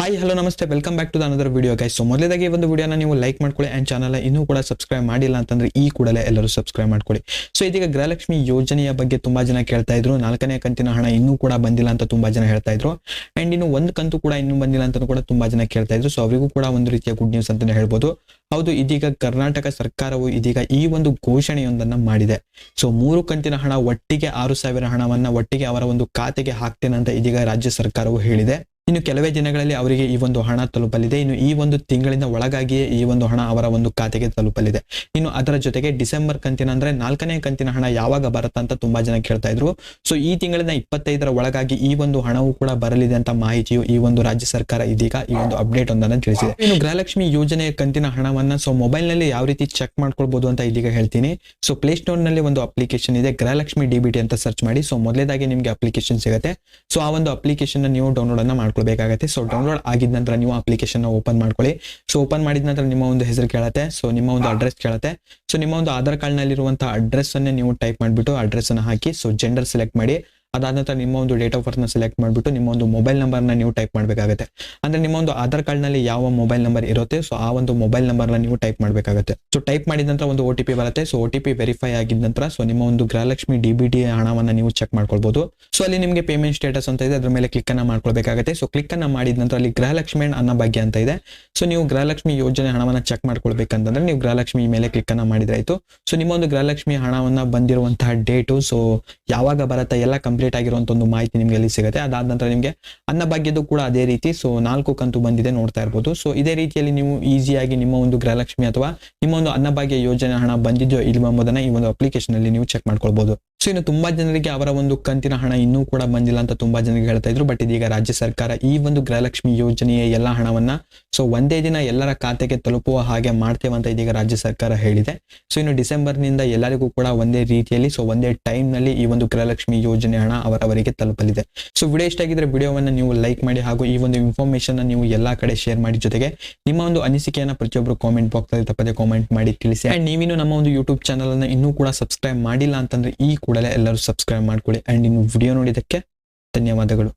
Hi hello ನಮಸ್ತೆ. Welcome back to the another video guys so ಮೊದಲೇದಾಗಿ ಒಂದು ವಿಡಿಯೋನ ನೀವು ಲೈಕ್ ಮಾಡ್ಕೊಳ್ಳಿ ಆ್ಯಂಡ್ ಚಾನಲ್ ಇನ್ನೂ ಕೂಡ ಸಬ್ಸ್ಕ್ರೈಬ್ ಮಾಡಿಲ್ಲ ಅಂತಂದ್ರೆ ಈ ಕೂಡಲೇ ಎಲ್ಲರೂ ಸಬ್ಸ್ಕ್ರೈಬ್ ಮಾಡ್ಕೊಳ್ಳಿ. ಸೊ ಇದೀಗ ಗೃಹಲಕ್ಷ್ಮಿ ಯೋಜನೆಯ ಬಗ್ಗೆ ತುಂಬಾ ಜನ ಕೇಳ್ತಾ ಇದ್ರು. ನಾಲ್ಕನೇ ಕಂತಿನ ಹಣ ಇನ್ನೂ ಕೂಡ ಬಂದಿಲ್ಲ ಅಂತ ತುಂಬಾ ಜನ ಹೇಳ್ತಾ ಇದ್ರು. ಅಂಡ್ ಇನ್ನು ಒಂದು ಕಂತು ಕೂಡ ಇನ್ನೂ ಬಂದಿಲ್ಲ ಅಂತ ಕೂಡ ತುಂಬಾ ಜನ ಕೇಳ್ತಾ ಇದ್ರು. ಸೊ ಅವರಿಗೂ ಕೂಡ ಒಂದು ರೀತಿಯ ಗುಡ್ ನ್ಯೂಸ್ ಅಂತಲೇ ಹೇಳ್ಬೋದು. ಹೌದು, ಇದೀಗ ಕರ್ನಾಟಕ ಸರ್ಕಾರವು ಇದೀಗ ಈ ಒಂದು ಘೋಷಣೆಯೊಂದನ್ನ ಮಾಡಿದೆ. ಸೊ ಮೂರು ಕಂತಿನ ಹಣ ಒಟ್ಟಿಗೆ ಆರು ಸಾವಿರ ಹಣವನ್ನ ಒಟ್ಟಿಗೆ ಅವರ ಒಂದು ಖಾತೆಗೆ ಹಾಕ್ತೇನೆ ಅಂತ ಇದೀಗ ರಾಜ್ಯ ಸರ್ಕಾರವು ಹೇಳಿದೆ. ಇನ್ನು ಕೆಲವೇ ದಿನಗಳಲ್ಲಿ ಅವರಿಗೆ ಈ ಒಂದು ಹಣ ತಲುಪಲಿದೆ. ಇನ್ನು ಈ ಒಂದು ತಿಂಗಳಿನ ಒಳಗಾಗಿಯೇ ಈ ಒಂದು ಹಣ ಅವರ ಒಂದು ಖಾತೆಗೆ ತಲುಪಲಿದೆ. ಇನ್ನು ಅದರ ಜೊತೆಗೆ ಡಿಸೆಂಬರ್ ಕಂತಿನ ಅಂದ್ರೆ ನಾಲ್ಕನೇ ಕಂತಿನ ಹಣ ಯಾವಾಗ ಬರುತ್ತಾ ಅಂತ ತುಂಬಾ ಜನ ಕೇಳ್ತಾ ಇದ್ರು. ಸೊ ಈ ತಿಂಗಳಿನ ಇಪ್ಪತ್ತೈದರ ಒಳಗಾಗಿ ಈ ಒಂದು ಹಣವು ಕೂಡ ಬರಲಿದೆ ಅಂತ ಮಾಹಿತಿಯು ಈ ಒಂದು ರಾಜ್ಯ ಸರ್ಕಾರ ಇದೀಗ ಈ ಒಂದು ಅಪ್ಡೇಟ್ ಒಂದನ್ನು ತಿಳಿಸಿದೆ. ಇನ್ನು ಗೃಹಲಕ್ಷ್ಮಿ ಯೋಜನೆಯ ಕಂತಿನ ಹಣವನ್ನ ಸೊ ಮೊಬೈಲ್ನಲ್ಲಿ ಯಾವ ರೀತಿ ಚೆಕ್ ಮಾಡ್ಕೊಳ್ಬಹುದು ಅಂತ ಇದೀಗ ಹೇಳ್ತೀನಿ. ಸೊ ಪ್ಲೇ ಸ್ಟೋರ್ನಲ್ಲಿ ಒಂದು ಅಪ್ಲಿಕೇಶನ್ ಇದೆ. ಗೃಹಲಕ್ಷ್ಮಿ ಡಿಬಿಟಿ ಅಂತ ಸರ್ಚ್ ಮಾಡಿ. ಸೊ ಮೊದಲೇದಾಗಿ ನಿಮಗೆ ಅಪ್ಲಿಕೇಶನ್ ಸಿಗುತ್ತೆ. ಸೊ ಆ ಒಂದು ಅಪ್ಲಿಕೇಶನ್ ನೀವು ಡೌನ್ಲೋಡ್ ಅನ್ನ ಮಾಡ್ಕೊಳ್ಬೇಕಾಗತ್ತೆ. ಸೊ ಡೌನ್ಲೋಡ್ ಆಗಿದ ನಂತರ ನೀವು ಅಪ್ಲಿಕೇಶನ್ ಓಪನ್ ಮಾಡ್ಕೊಳ್ಳಿ. ಸೊ ಓಪನ್ ಮಾಡಿದ ನಂತರ ನಿಮ್ಮ ಒಂದು ಹೆಸರು ಕೇಳತ್ತೆ. ಸೊ ನಿಮ್ಮ ಒಂದು ಅಡ್ರೆಸ್ ಕೇಳತ್ತೆ. ಸೊ ನಿಮ್ಮ ಒಂದು ಆಧಾರ್ ಕಾರ್ಡ್ ನಲ್ಲಿರುವಂತಹ ಅಡ್ರೆಸ್ ಅನ್ನೇ ನೀವು ಟೈಪ್ ಮಾಡಿಬಿಟ್ಟು ಅಡ್ರೆಸ್ ಅನ್ನ ಹಾಕಿ. ಸೊ ಜೆಂಡರ್ ಸೆಲೆಕ್ಟ್ ಮಾಡಿ. ಅದಾದ ನಂತರ ನಿಮ್ಮ ಒಂದು ಡೇಟ್ ಆಫ್ ಬರ್ತ್ನ ಸೆಲೆಕ್ಟ್ ಮಾಡಿಬಿಟ್ಟು ನಿಮ್ಮ ಒಂದು ಮೊಬೈಲ್ ನಂಬರ್ನ ನೀವು ಟೈಪ್ ಮಾಡಬೇಕಾಗುತ್ತೆ. ಅಂದ್ರೆ ನಿಮ್ಮ ಒಂದು ಆಧಾರ್ ಕಾರ್ಡ್ನಲ್ಲಿ ಯಾವ ಮೊಬೈಲ್ ನಂಬರ್ ಇರುತ್ತೆ ಸೊ ಆ ಒಂದು ಮೊಬೈಲ್ ನಂಬರ್ನ ನೀವು ಟೈಪ್ ಮಾಡಬೇಕಾಗುತ್ತೆ. ಸೊ ಟೈಪ್ ಮಾಡಿದ ನಂತರ ಒಂದು ಒ ಟಿ ಪಿ ಬರುತ್ತೆ so O T P verify ಆಗಿದ ನಂತರ ಸೊ ನಿಮ್ಮ ಒಂದು ಗೃಹಲಕ್ಷ್ಮಿ ಡಿ ಬಿ ಡಿ ಹಣವನ್ನ ನೀವು ಚೆಕ್ ಮಾಡ್ಕೊಳ್ಬೋದು. ಸೊ ಅಲ್ಲಿ ನಿಮಗೆ ಪೇಮೆಂಟ್ ಸ್ಟೇಟಸ್ ಅಂತ ಇದೆ, ಅದ್ರ ಮೇಲೆ ಕ್ಲಿಕ್ ಅನ್ನ ಮಾಡ್ಕೊಳ್ಬೇಕಾಗುತ್ತೆ. ಸೊ ಕ್ಲಿಕ್ ಅನ್ನ ಮಾಡಿದ ನಂತರ ಅಲ್ಲಿ ಗೃಹಲಕ್ಷ್ಮಿ ಅನ್ನ ಭಾಗ್ಯ ಅಂತ ಇದೆ. ಸೊ ನೀವು ಗೃಹಲಕ್ಷ್ಮಿ ಯೋಜನೆ ಹಣವನ್ನ ಚೆಕ್ ಮಾಡ್ಕೊಳ್ಬೇಕಂತಂದ್ರೆ ನೀವು ಗೃಹಲಕ್ಷ್ಮಿ ಮೇಲೆ ಕ್ಲಿಕ್ ಅನ್ನ ಮಾಡಿದ್ರೆ ಆಯ್ತು. ಸೊ ನಿಮ್ಮ ಒಂದು ಗೃಹಲಕ್ಷ್ಮಿ ಹಣವನ್ನ ಬಂದಿರುವಂತಹ ಡೇಟು ಸೊ ಯಾವಾಗ ಬರುತ್ತೆ, ಎಲ್ಲ ಕಂಪ್ಲೀಟ್ ಆಗಿರುವಂಥ ಒಂದು ಮಾಹಿತಿ ನಿಮಗೆ ಅಲ್ಲಿ ಸಿಗುತ್ತೆ? ಅದಾದ ನಂತರ ನಿಮಗೆ ಅನ್ನಭಾಗ್ಯದ್ದು ಕೂಡ ಅದೇ ರೀತಿ. ಸೊ ನಾಲ್ಕು ಕಂತು ಬಂದಿದೆ ನೋಡ್ತಾ ಇರ್ಬೋದು. ಸೊ ಇದೇ ರೀತಿಯಲ್ಲಿ ನೀವು ಈಸಿಯಾಗಿ ನಿಮ್ಮ ಒಂದು ಗೃಹಲಕ್ಷ್ಮಿ ಅಥವಾ ನಿಮ್ಮ ಒಂದು ಅನ್ನಭಾಗ್ಯ ಯೋಜನೆ ಹಣ ಬಂದಿದೆಯೋ ಇಲ್ವಾ ಎಂಬುದನ್ನ ಈ ಒಂದು ಅಪ್ಲಿಕೇಶನ್ ಅಲ್ಲಿ ನೀವು ಚೆಕ್ ಮಾಡ್ಕೊಳ್ಬಹುದು ಸೊ ಇನ್ನು ತುಂಬಾ ಜನರಿಗೆ ಅವರ ಒಂದು ಕಂತಿನ ಹಣ ಇನ್ನೂ ಕೂಡ ಬಂದಿಲ್ಲ ಅಂತ ತುಂಬಾ ಜನರಿಗೆ ಹೇಳ್ತಾ ಇದ್ರು. ಬಟ್ ಇದೀಗ ರಾಜ್ಯ ಸರ್ಕಾರ ಈ ಒಂದು ಗೃಹಲಕ್ಷ್ಮಿ ಯೋಜನೆಯ ಎಲ್ಲ ಹಣವನ್ನ ಸೊ ಒಂದೇ ದಿನ ಎಲ್ಲರ ಖಾತೆಗೆ ತಲುಪುವ ಹಾಗೆ ಮಾಡ್ತೇವೆ ಅಂತ ಇದೀಗ ರಾಜ್ಯ ಸರ್ಕಾರ ಹೇಳಿದೆ. ಸೊ ಇನ್ನು ಡಿಸೆಂಬರ್ನಿಂದ ಎಲ್ಲರಿಗೂ ಕೂಡ ಒಂದೇ ರೀತಿಯಲ್ಲಿ ಸೊ ಒಂದೇ ಟೈಮ್ನಲ್ಲಿ ಈ ಒಂದು ಗೃಹಲಕ್ಷ್ಮಿ ಯೋಜನೆ ಅವರವರಿಗೆ ತಲುಪಲಿದೆ. ಸೊ ವಿಡಿಯೋ ಇಷ್ಟ ಆಗಿದ್ರೆ ವಿಡಿಯೋವನ್ನ ನೀವು ಲೈಕ್ ಮಾಡಿ ಹಾಗೂ ಈ ಒಂದು ಇನ್ಫಾರ್ಮೇಶನ್ ನೀವು ಎಲ್ಲಾ ಕಡೆ ಶೇರ್ ಮಾಡಿ ಜೊತೆಗೆ ನಿಮ್ಮ ಒಂದು ಅನಿಸಿಕೆಯನ್ನ ಪ್ರತಿಯೊಬ್ಬರು ಕಾಮೆಂಟ್ ಬಾಕ್ಸ್ ಅಲ್ಲಿ ತಪ್ಪದೆ ಕಾಮೆಂಟ್ ಮಾಡಿ ತಿಳಿಸಿ. ಅಂಡ್ ನೀವಿನ್ನು ನಮ್ಮ ಒಂದು ಯೂಟ್ಯೂಬ್ ಚಾನಲ್ ಅನ್ನು ಇನ್ನೂ ಕೂಡ ಸಬ್ಸ್ಕ್ರೈಬ್ ಮಾಡಿಲ್ಲ ಅಂತಂದ್ರೆ ಈ ಕೂಡಲೇ ಎಲ್ಲರೂ ಸಬ್ಸ್ಕ್ರೈಬ್ ಮಾಡ್ಕೊಳ್ಳಿ. ಅಂಡ್ ಇನ್ನು ವಿಡಿಯೋ ನೋಡಿದಕ್ಕೆ ಧನ್ಯವಾದಗಳು.